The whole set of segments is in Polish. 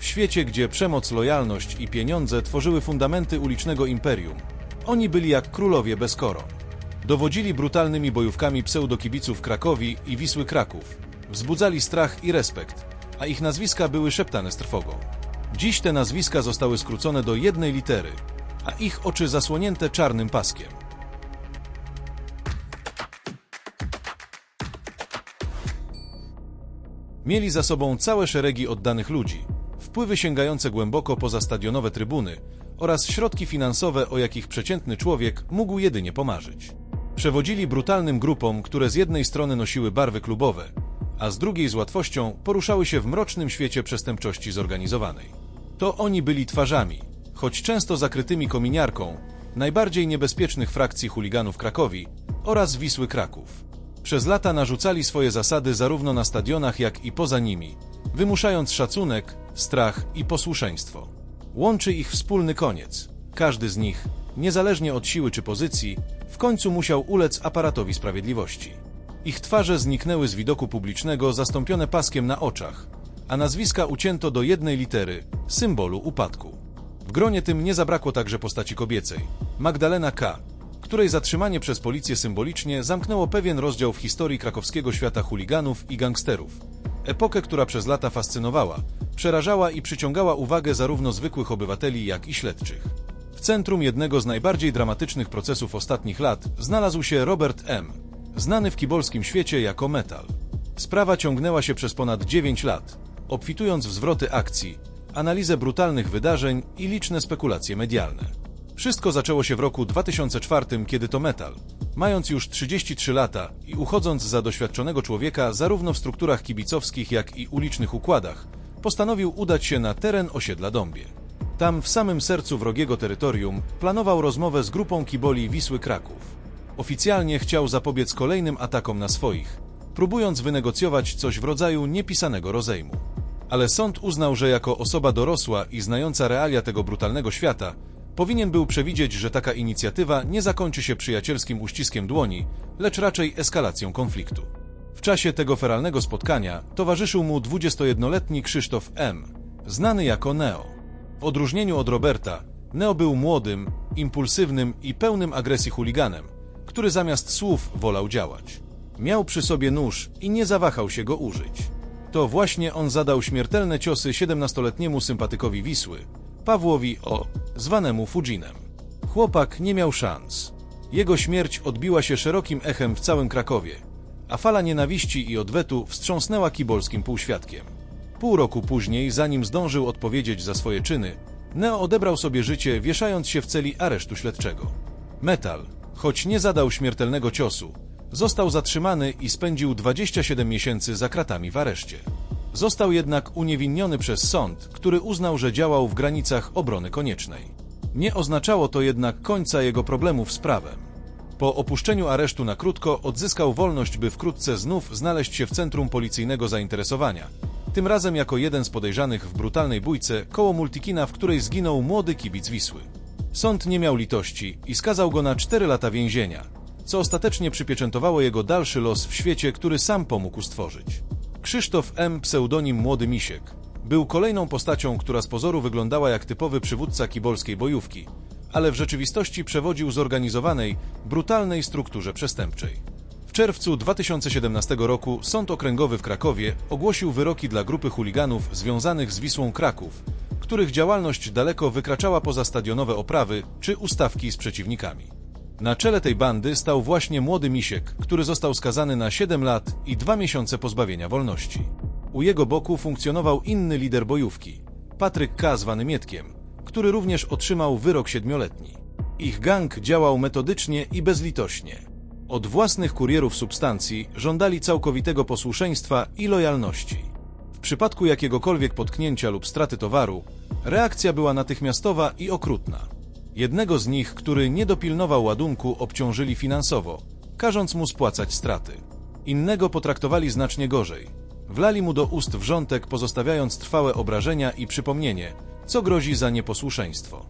W świecie, gdzie przemoc, lojalność i pieniądze tworzyły fundamenty ulicznego imperium, oni byli jak królowie bez koron. Dowodzili brutalnymi bojówkami pseudokibiców Krakowi i Wisły Kraków. Wzbudzali strach i respekt, a ich nazwiska były szeptane z trwogą. Dziś te nazwiska zostały skrócone do jednej litery, a ich oczy zasłonięte czarnym paskiem. Mieli za sobą całe szeregi oddanych ludzi, wpływy sięgające głęboko poza stadionowe trybuny oraz środki finansowe, o jakich przeciętny człowiek mógł jedynie pomarzyć. Przewodzili brutalnym grupom, które z jednej strony nosiły barwy klubowe, a z drugiej z łatwością poruszały się w mrocznym świecie przestępczości zorganizowanej. To oni byli twarzami, choć często zakrytymi kominiarką, najbardziej niebezpiecznych frakcji chuliganów Krakowi oraz Wisły Kraków. Przez lata narzucali swoje zasady zarówno na stadionach, jak i poza nimi, wymuszając szacunek, strach i posłuszeństwo. Łączy ich wspólny koniec. Każdy z nich, niezależnie od siły czy pozycji, w końcu musiał ulec aparatowi sprawiedliwości. Ich twarze zniknęły z widoku publicznego, zastąpione paskiem na oczach, a nazwiska ucięto do jednej litery, symbolu upadku. W gronie tym nie zabrakło także postaci kobiecej, Magdalena K., której zatrzymanie przez policję symbolicznie zamknęło pewien rozdział w historii krakowskiego świata chuliganów i gangsterów. Epokę, która przez lata fascynowała, przerażała i przyciągała uwagę zarówno zwykłych obywateli, jak i śledczych. W centrum jednego z najbardziej dramatycznych procesów ostatnich lat znalazł się Robert M., znany w kibolskim świecie jako Metal. Sprawa ciągnęła się przez ponad 9 lat, obfitując w zwroty akcji, analizę brutalnych wydarzeń i liczne spekulacje medialne. Wszystko zaczęło się w roku 2004, kiedy to Metal, mając już 33 lata i uchodząc za doświadczonego człowieka zarówno w strukturach kibicowskich, jak i ulicznych układach, postanowił udać się na teren osiedla Dąbie. Tam, w samym sercu wrogiego terytorium, planował rozmowę z grupą kiboli Wisły Kraków. Oficjalnie chciał zapobiec kolejnym atakom na swoich, próbując wynegocjować coś w rodzaju niepisanego rozejmu. Ale sąd uznał, że jako osoba dorosła i znająca realia tego brutalnego świata, powinien był przewidzieć, że taka inicjatywa nie zakończy się przyjacielskim uściskiem dłoni, lecz raczej eskalacją konfliktu. W czasie tego feralnego spotkania towarzyszył mu 21-letni Krzysztof M., znany jako Neo. W odróżnieniu od Roberta, Neo był młodym, impulsywnym i pełnym agresji chuliganem, który zamiast słów wolał działać. Miał przy sobie nóż i nie zawahał się go użyć. To właśnie on zadał śmiertelne ciosy 17-letniemu sympatykowi Wisły, Pawłowi O., zwanemu Fujinem. Chłopak nie miał szans. Jego śmierć odbiła się szerokim echem w całym Krakowie, a fala nienawiści i odwetu wstrząsnęła kibolskim półświadkiem. Pół roku później, zanim zdążył odpowiedzieć za swoje czyny, Neo odebrał sobie życie, wieszając się w celi aresztu śledczego. Metal, choć nie zadał śmiertelnego ciosu, został zatrzymany i spędził 27 miesięcy za kratami w areszcie. Został jednak uniewinniony przez sąd, który uznał, że działał w granicach obrony koniecznej. Nie oznaczało to jednak końca jego problemów z prawem. Po opuszczeniu aresztu na krótko odzyskał wolność, by wkrótce znów znaleźć się w centrum policyjnego zainteresowania. Tym razem jako jeden z podejrzanych w brutalnej bójce koło Multikina, w której zginął młody kibic Wisły. Sąd nie miał litości i skazał go na 4 lata więzienia, co ostatecznie przypieczętowało jego dalszy los w świecie, który sam pomógł stworzyć. Krzysztof M., pseudonim Młody Misiek, był kolejną postacią, która z pozoru wyglądała jak typowy przywódca kibolskiej bojówki, ale w rzeczywistości przewodził zorganizowanej, brutalnej strukturze przestępczej. W czerwcu 2017 roku Sąd Okręgowy w Krakowie ogłosił wyroki dla grupy chuliganów związanych z Wisłą Kraków, których działalność daleko wykraczała poza stadionowe oprawy czy ustawki z przeciwnikami. Na czele tej bandy stał właśnie młody Misiek, który został skazany na 7 lat i 2 miesiące pozbawienia wolności. U jego boku funkcjonował inny lider bojówki, Patryk K. zwany Mietkiem, który również otrzymał wyrok siedmioletni. Ich gang działał metodycznie i bezlitośnie. Od własnych kurierów substancji żądali całkowitego posłuszeństwa i lojalności. W przypadku jakiegokolwiek potknięcia lub straty towaru, reakcja była natychmiastowa i okrutna. Jednego z nich, który nie dopilnował ładunku, obciążyli finansowo, każąc mu spłacać straty. Innego potraktowali znacznie gorzej. Wlali mu do ust wrzątek, pozostawiając trwałe obrażenia i przypomnienie, co grozi za nieposłuszeństwo.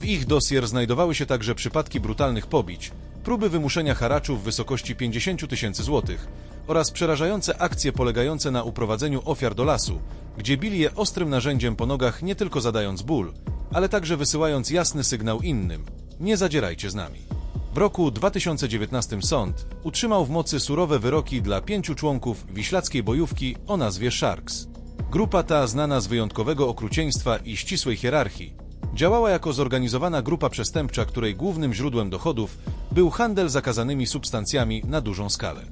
W ich dosier znajdowały się także przypadki brutalnych pobić, próby wymuszenia haraczu w wysokości 50 tysięcy złotych oraz przerażające akcje polegające na uprowadzeniu ofiar do lasu, gdzie bili je ostrym narzędziem po nogach nie tylko zadając ból, ale także wysyłając jasny sygnał innym – nie zadzierajcie z nami. W roku 2019 sąd utrzymał w mocy surowe wyroki dla pięciu członków wiślackiej bojówki o nazwie Sharks. Grupa ta, znana z wyjątkowego okrucieństwa i ścisłej hierarchii, działała jako zorganizowana grupa przestępcza, której głównym źródłem dochodów był handel zakazanymi substancjami na dużą skalę.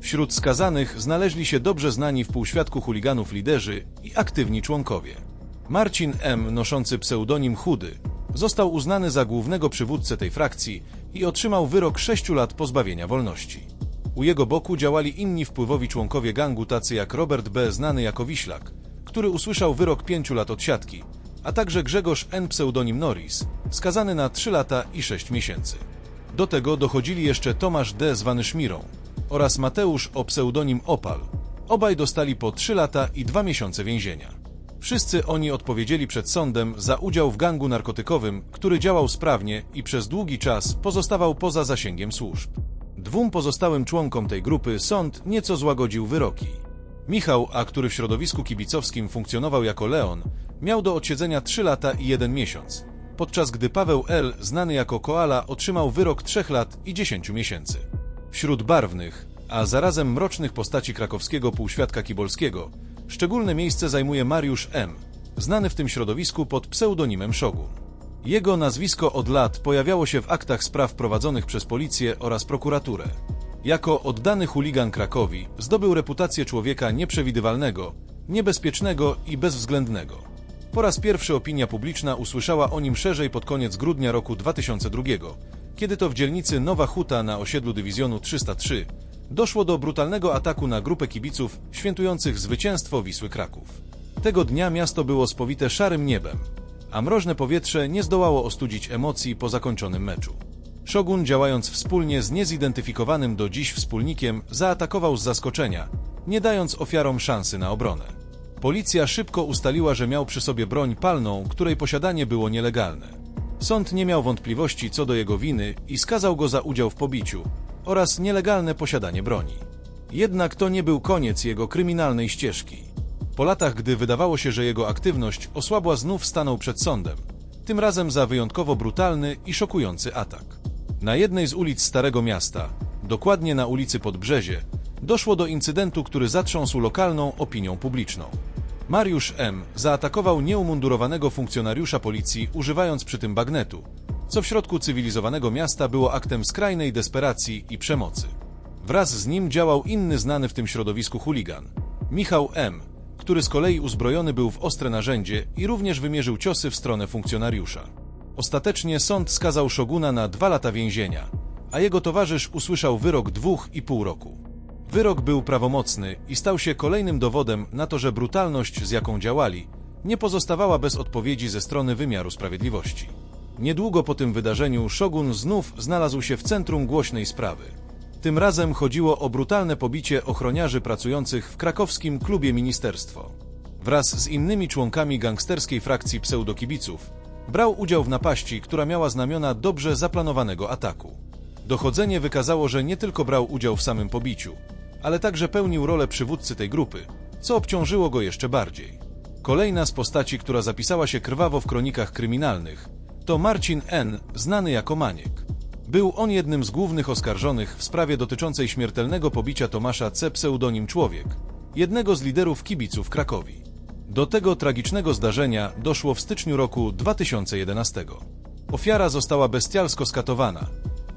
Wśród skazanych znaleźli się dobrze znani w półświadku chuliganów liderzy i aktywni członkowie. Marcin M., noszący pseudonim Chudy, został uznany za głównego przywódcę tej frakcji i otrzymał wyrok 6 lat pozbawienia wolności. U jego boku działali inni wpływowi członkowie gangu, tacy jak Robert B., znany jako Wiślak, który usłyszał wyrok 5 lat odsiadki, a także Grzegorz N. pseudonim Norris, skazany na 3 lata i 6 miesięcy. Do tego dochodzili jeszcze Tomasz D. zwany Szmirą oraz Mateusz o pseudonim Opal. Obaj dostali po 3 lata i 2 miesiące więzienia. Wszyscy oni odpowiedzieli przed sądem za udział w gangu narkotykowym, który działał sprawnie i przez długi czas pozostawał poza zasięgiem służb. Dwóm pozostałym członkom tej grupy sąd nieco złagodził wyroki. Michał, a który w środowisku kibicowskim funkcjonował jako Leon, miał do odsiedzenia 3 lata i 1 miesiąc, podczas gdy Paweł L., znany jako Koala, otrzymał wyrok 3 lat i 10 miesięcy. Wśród barwnych, a zarazem mrocznych postaci krakowskiego półświadka kibolskiego, szczególne miejsce zajmuje Mariusz M., znany w tym środowisku pod pseudonimem Szogun. Jego nazwisko od lat pojawiało się w aktach spraw prowadzonych przez policję oraz prokuraturę. Jako oddany chuligan Krakowi zdobył reputację człowieka nieprzewidywalnego, niebezpiecznego i bezwzględnego. Po raz pierwszy opinia publiczna usłyszała o nim szerzej pod koniec grudnia roku 2002, kiedy to w dzielnicy Nowa Huta na osiedlu dywizjonu 303 doszło do brutalnego ataku na grupę kibiców świętujących zwycięstwo Wisły Kraków. Tego dnia miasto było spowite szarym niebem, a mroźne powietrze nie zdołało ostudzić emocji po zakończonym meczu. Shogun, działając wspólnie z niezidentyfikowanym do dziś wspólnikiem, zaatakował z zaskoczenia, nie dając ofiarom szansy na obronę. Policja szybko ustaliła, że miał przy sobie broń palną, której posiadanie było nielegalne. Sąd nie miał wątpliwości co do jego winy i skazał go za udział w pobiciu oraz nielegalne posiadanie broni. Jednak to nie był koniec jego kryminalnej ścieżki. Po latach, gdy wydawało się, że jego aktywność osłabła, znów stanął przed sądem, tym razem za wyjątkowo brutalny i szokujący atak. Na jednej z ulic Starego Miasta, dokładnie na ulicy Podbrzezie, doszło do incydentu, który zatrząsł lokalną opinią publiczną. Mariusz M. zaatakował nieumundurowanego funkcjonariusza policji, używając przy tym bagnetu, co w środku cywilizowanego miasta było aktem skrajnej desperacji i przemocy. Wraz z nim działał inny znany w tym środowisku chuligan, Michał M., który z kolei uzbrojony był w ostre narzędzie i również wymierzył ciosy w stronę funkcjonariusza. Ostatecznie sąd skazał Szoguna na dwa lata więzienia, a jego towarzysz usłyszał wyrok dwóch i pół roku. Wyrok był prawomocny i stał się kolejnym dowodem na to, że brutalność, z jaką działali, nie pozostawała bez odpowiedzi ze strony wymiaru sprawiedliwości. Niedługo po tym wydarzeniu Shogun znów znalazł się w centrum głośnej sprawy. Tym razem chodziło o brutalne pobicie ochroniarzy pracujących w krakowskim klubie ministerstwo. Wraz z innymi członkami gangsterskiej frakcji pseudokibiców brał udział w napaści, która miała znamiona dobrze zaplanowanego ataku. Dochodzenie wykazało, że nie tylko brał udział w samym pobiciu, ale także pełnił rolę przywódcy tej grupy, co obciążyło go jeszcze bardziej. Kolejna z postaci, która zapisała się krwawo w kronikach kryminalnych, to Marcin N., znany jako Maniek. Był on jednym z głównych oskarżonych w sprawie dotyczącej śmiertelnego pobicia Tomasza C. pseudonim Człowiek, jednego z liderów kibiców Krakowi. Do tego tragicznego zdarzenia doszło w styczniu roku 2011. Ofiara została bestialsko skatowana,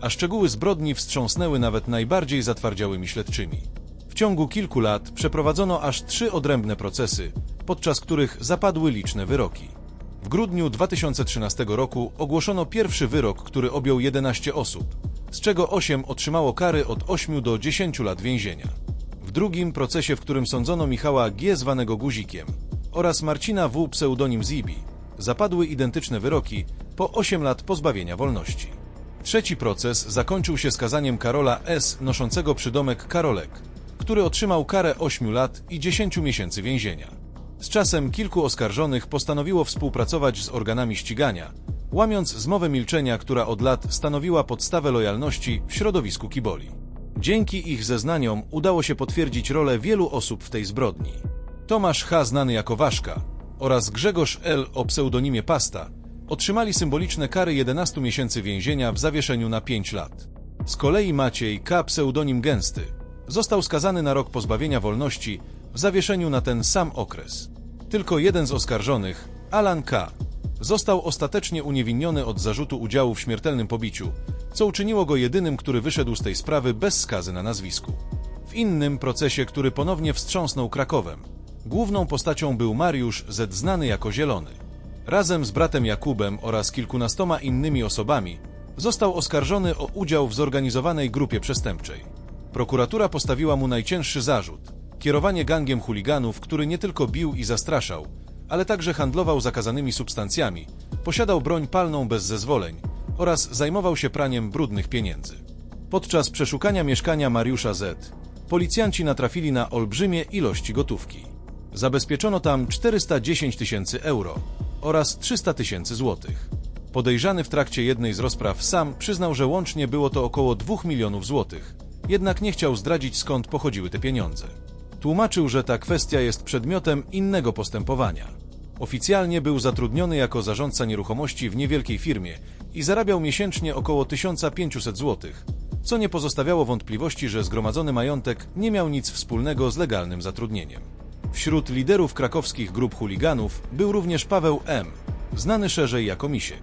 a szczegóły zbrodni wstrząsnęły nawet najbardziej zatwardziałymi śledczymi. W ciągu kilku lat przeprowadzono aż trzy odrębne procesy, podczas których zapadły liczne wyroki. W grudniu 2013 roku ogłoszono pierwszy wyrok, który objął 11 osób, z czego 8 otrzymało kary od 8 do 10 lat więzienia. W drugim procesie, w którym sądzono Michała G. zwanego Guzikiem oraz Marcina W. pseudonim Zibi, zapadły identyczne wyroki po 8 lat pozbawienia wolności. Trzeci proces zakończył się skazaniem Karola S. noszącego przydomek Karolek, który otrzymał karę 8 lat i 10 miesięcy więzienia. Z czasem kilku oskarżonych postanowiło współpracować z organami ścigania, łamiąc zmowę milczenia, która od lat stanowiła podstawę lojalności w środowisku kiboli. Dzięki ich zeznaniom udało się potwierdzić rolę wielu osób w tej zbrodni. Tomasz H., znany jako Waszka, oraz Grzegorz L. o pseudonimie Pasta otrzymali symboliczne kary 11 miesięcy więzienia w zawieszeniu na 5 lat. Z kolei Maciej K. pseudonim Gęsty został skazany na rok pozbawienia wolności w zawieszeniu na ten sam okres. Tylko jeden z oskarżonych, Alan K., został ostatecznie uniewinniony od zarzutu udziału w śmiertelnym pobiciu, co uczyniło go jedynym, który wyszedł z tej sprawy bez skazy na nazwisku. W innym procesie, który ponownie wstrząsnął Krakowem, główną postacią był Mariusz Z. znany jako Zielony. Razem z bratem Jakubem oraz kilkunastoma innymi osobami został oskarżony o udział w zorganizowanej grupie przestępczej. Prokuratura postawiła mu najcięższy zarzut kierowanie gangiem chuliganów, który nie tylko bił i zastraszał, ale także handlował zakazanymi substancjami, posiadał broń palną bez zezwoleń oraz zajmował się praniem brudnych pieniędzy. Podczas przeszukania mieszkania Mariusza Z. policjanci natrafili na olbrzymie ilości gotówki. Zabezpieczono tam 410 tysięcy euro oraz 300 tysięcy złotych. Podejrzany w trakcie jednej z rozpraw sam przyznał, że łącznie było to około 2 milionów złotych, jednak nie chciał zdradzić skąd pochodziły te pieniądze. Tłumaczył, że ta kwestia jest przedmiotem innego postępowania. Oficjalnie był zatrudniony jako zarządca nieruchomości w niewielkiej firmie i zarabiał miesięcznie około 1500 zł, co nie pozostawiało wątpliwości, że zgromadzony majątek nie miał nic wspólnego z legalnym zatrudnieniem. Wśród liderów krakowskich grup chuliganów był również Paweł M., znany szerzej jako Misiek.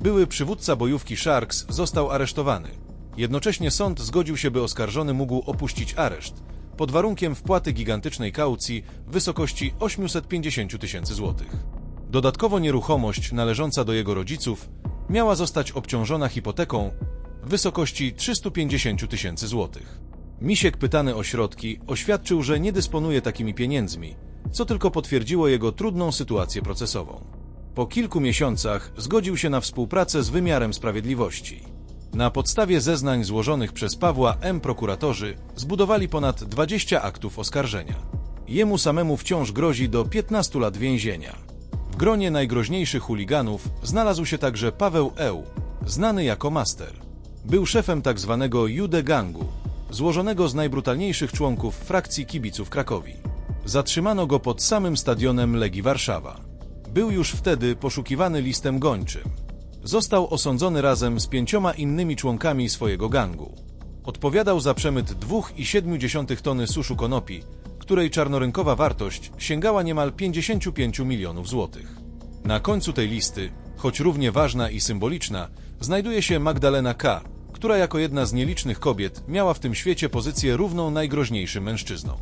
Były przywódca bojówki Sharks został aresztowany. Jednocześnie sąd zgodził się, by oskarżony mógł opuścić areszt, pod warunkiem wpłaty gigantycznej kaucji w wysokości 850 tysięcy złotych. Dodatkowo nieruchomość należąca do jego rodziców miała zostać obciążona hipoteką w wysokości 350 tysięcy złotych. Misiek pytany o środki oświadczył, że nie dysponuje takimi pieniędzmi, co tylko potwierdziło jego trudną sytuację procesową. Po kilku miesiącach zgodził się na współpracę z wymiarem sprawiedliwości. Na podstawie zeznań złożonych przez Pawła M. prokuratorzy zbudowali ponad 20 aktów oskarżenia. Jemu samemu wciąż grozi do 15 lat więzienia. W gronie najgroźniejszych chuliganów znalazł się także Paweł Eł, znany jako Master. Był szefem tzw. Jude Gangu, złożonego z najbrutalniejszych członków frakcji kibiców Krakowi. Zatrzymano go pod samym stadionem Legii Warszawa. Był już wtedy poszukiwany listem gończym. Został osądzony razem z pięcioma innymi członkami swojego gangu. Odpowiadał za przemyt 2,7 tony suszu konopi, której czarnorynkowa wartość sięgała niemal 55 milionów złotych. Na końcu tej listy, choć równie ważna i symboliczna, znajduje się Magdalena K., która jako jedna z nielicznych kobiet miała w tym świecie pozycję równą najgroźniejszym mężczyznom.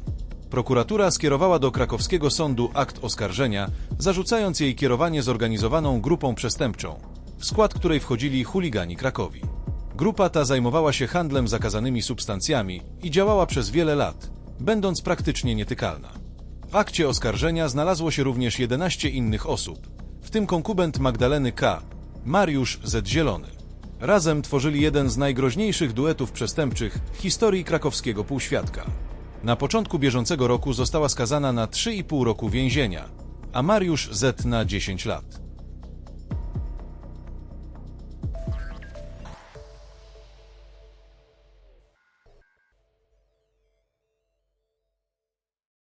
Prokuratura skierowała do krakowskiego sądu akt oskarżenia, zarzucając jej kierowanie zorganizowaną grupą przestępczą, w skład której wchodzili chuligani Krakowi. Grupa ta zajmowała się handlem zakazanymi substancjami i działała przez wiele lat, będąc praktycznie nietykalna. W akcie oskarżenia znalazło się również 11 innych osób, w tym konkubent Magdaleny K., Mariusz Z. Zielony. Razem tworzyli jeden z najgroźniejszych duetów przestępczych w historii krakowskiego półświadka. Na początku bieżącego roku została skazana na 3,5 roku więzienia, a Mariusz Z na 10 lat.